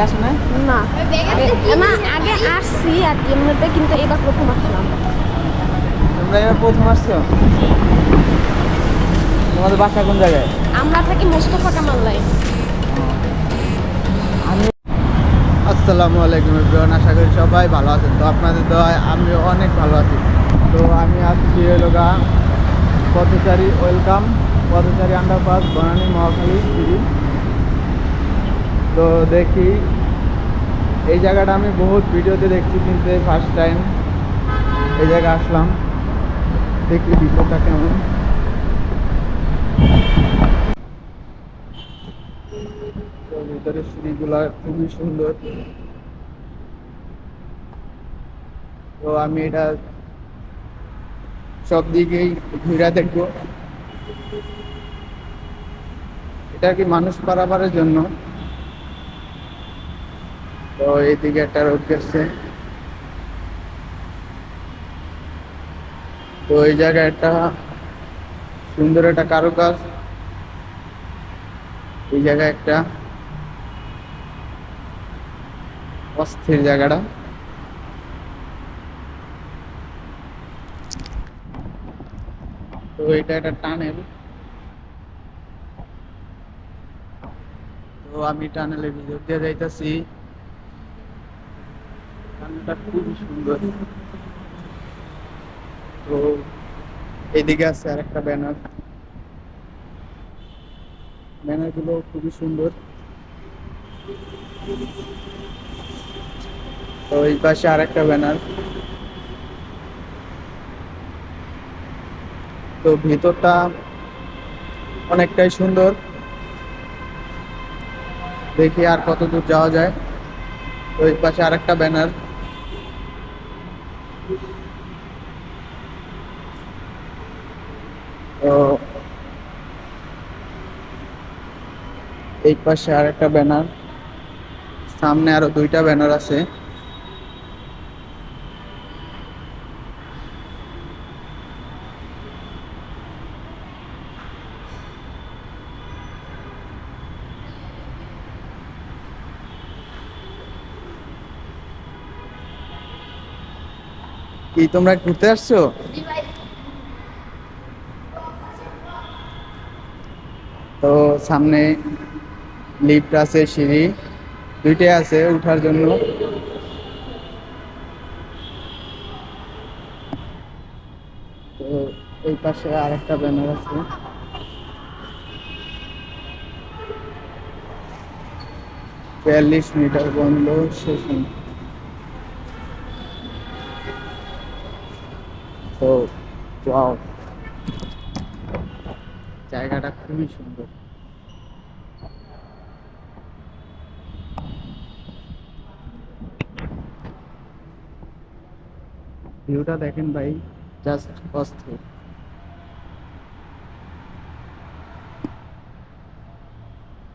আগে আসে না? না। আগে- না আগে আসছি আর কি এমনিতে কিন্তু এবার প্রথম আসলাম। তোমরা এবার প্রথম আসছো? তোমাদের বাসা কোন জায়গায়? আমরা থাকি মোস্তফা কামাল লাইন। আমি আসসালামু আলাইকুম এভরিওয়ান আশা করি সবাই ভালো আছেন। তো আপনাদের দোয়ায় আমি অনেক ভালো আছি। তো আমি আসছি হলো গা পথচারী ওয়েলকাম পথচারী আন্ডারপাস বনানী মহাখালী সিঁড়ি তো দেখি, এই জায়গাটা আমি বহুত ভিডিওতে দেখছি, কিন্তু এই ফার্স্ট টাইম এই জায়গায় আসলাম। দেখি ভিডিওটা কেমন। তো ভিতরে সিঁড়িগুলা খুবই সুন্দর। তো আমি এটা সব দিকেই ঘুরে দেখব। এটা কি মানুষ পারাপারের জন্য? তো এইদিকে একটা রোড গেছে। তো এই জায়গায় একটা সুন্দর একটা কারুকাজ। এই জায়গায় একটা অস্থির জায়গাটা। তো এটা একটা টানেল। তো আমি টানেলের ভিতর দিয়ে যাইতেছি। টানেলটা খুবই সুন্দর। তো এইদিকে আছে আর একটা ব্যানার। গুলো খুবই সুন্দর। তো এই পাশে আর একটা ব্যানার। তো ভিতরটা অনেকটাই সুন্দর। দেখি আর কত দূর যাওয়া যায়। তো এই পাশে আর একটা ব্যানার। এই পাশে আর একটা ব্যানার সামনে আরও দুইটা ব্যানার আছে। কি তোমরা ঘুরতে আসছো? তো সামনে লিফট আছে, সিঁড়ি। দুইটাই আছে উঠার জন্য। তো এই পাশে আরেকটা ব্যানার আছে। বিয়াল্লিশ মিটার বন্ধ সেশন তো ওয়াও জায়গাটা খুবই সুন্দর। ভিউটা দেখেন ভাই জাস্ট অস্থির।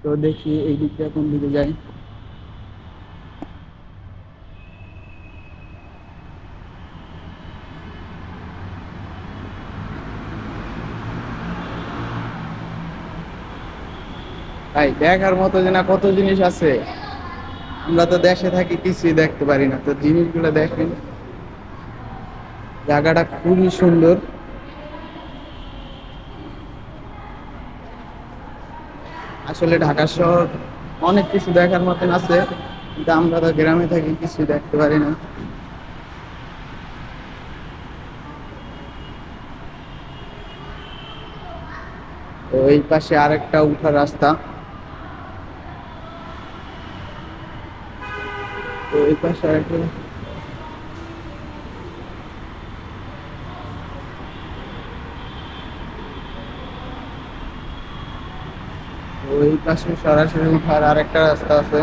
তো দেখি এই দিকটা কোন দিকে যাই। ভাই, দেখার মতো যে না কত জিনিস আছে। আমরা তো দেশে থাকি, কিছুই দেখতে পারি না। তো জিনিসগুলো দেখেন। জায়গাটা খুবই সুন্দর। আসলে ঢাকা শহর অনেক কিছু দেখার মতন আছে, কিন্তু আমরা তো গ্রামে থাকি, কিছুই দেখতে পারি না। তো এই পাশে আরেকটা উঠার রাস্তা। তো এই পাশে আরেকটা এই পাশে সরাসরি উঠার আরেকটা রাস্তা আছে।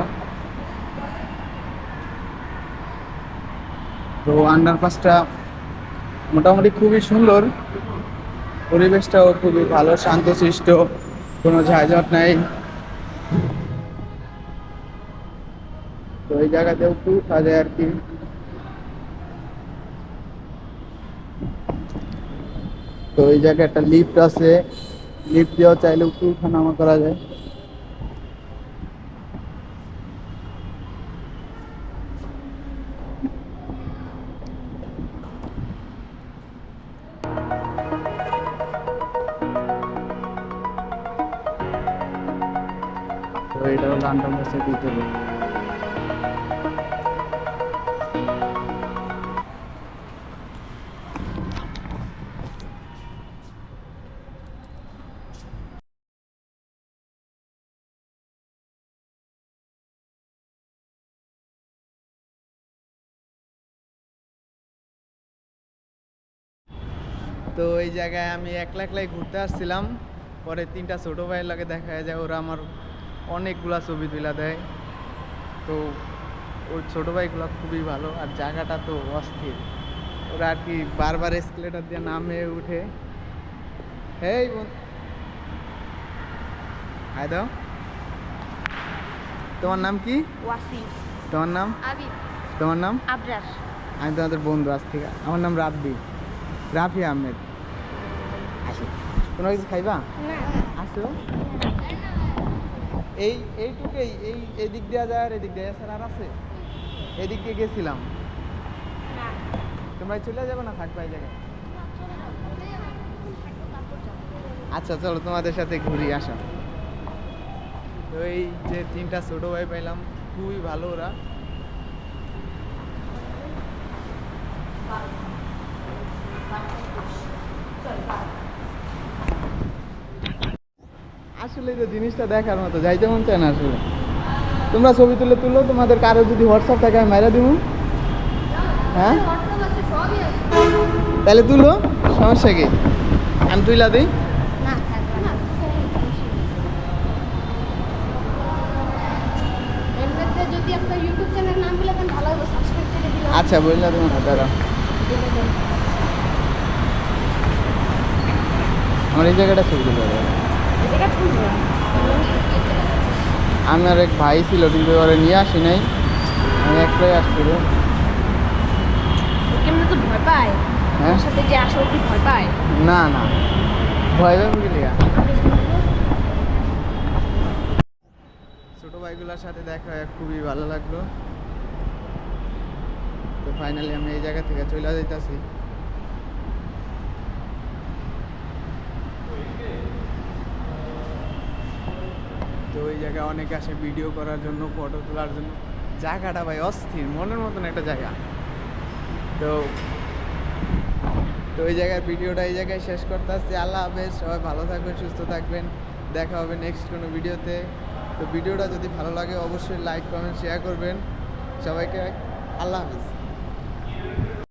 তো আন্ডারপাসটা মোটামুটি খুবই সুন্দর। পরিবেশটাও খুবই ভালো শান্তশিষ্ট কোনো ঝাঁঝট নাই। ওই জায়গাতেও খুব সাজে আর কি তো ওই জায়গায় একটা লিফট আছে লিফট দিয়েও চাইলে উঠে উঠানামা করা যায় এটা হলো আন্ডার মাসের ভিতরে তো এই জায়গায় আমি একলা একলাই ঘুরতে আসছিলাম। পরে তিনটা ছোটো ভাইয়ের লাগে দেখা যায়, ওরা আমার অনেকগুলা ছবি তুলা দেয়। তো ওই ছোটো ভাইগুলো খুবই ভালো আর জায়গাটা তো অস্থির। ওরা আর কি বারবার এসকেলেটার দিয়ে নামে উঠে। বন- হাই দাও। তোমার নাম কি? ওয়াসিম। তোমার নাম? আবিদ। তোমার নাম? আবরার। আমি তোমাদের বন্ধু আজ থেকে। আমার নাম রাব্বি। রাফি আহমেদ। আসো। তোমরা কিছু খাইবা? আসো। এই এইটুকুই। এই এদিক দেওয়া যায় আর এদিক দেওয়া স্যার আর আছে? এদিক দিয়ে গেছিলাম। তোমরা চলে যাবে না থাকবা এই জায়গায়? আচ্ছা চলো তোমাদের সাথে ঘুরি আসো। তো এই যে তিনটা ছোটো ভাই পাইলাম খুবই ভালো ওরা। আসলে তো জিনিসটা দেখার মতো যাইতে মন চায় না আসলে। তোমরা ছবি তুলে তুলো, তোমাদের কারও যদি হোয়াটসঅ্যাপ থাকে আমি মাইরা দিব হ্যাঁ? তাহলে তুলো, সমস্যা কি? আমি তুইলা দিই। আচ্ছা বললা তুমি দাঁড়া আমার এই জায়গাটা ছবি তুলে আমার এক ভাই ছিল কিন্তু ওরা নিয়ে আসি নাই। আমি একটাই আসছিল কেমন তো ভয় পায়? হ্যাঁ? সাথে যে আসো কি ভয় পায়? না না। ভয় পাবো কি লিগা? ছোট ভাইগুলোর সাথে দেখা হয়ে খুবই ভালো লাগল। তো ফাইনালি আমি এই জায়গা থেকে চলে যাইতাছি। তো ওই জায়গায় অনেকে আসে ভিডিও করার জন্য ফটো তোলার জন্য। জায়গাটা ভাই অস্থির, মনের মতন একটা জায়গা। তো তো ওই জায়গায় ভিডিওটা এই জায়গায় শেষ করতে আসছি আল্লাহ হাফেজ, সবাই ভালো থাকবেন, সুস্থ থাকবেন। দেখা হবে নেক্সট কোনো ভিডিওতে তো ভিডিওটা যদি ভালো লাগে, অবশ্যই লাইক কমেন্ট শেয়ার করবেন। সবাইকে আল্লাহ হাফেজ।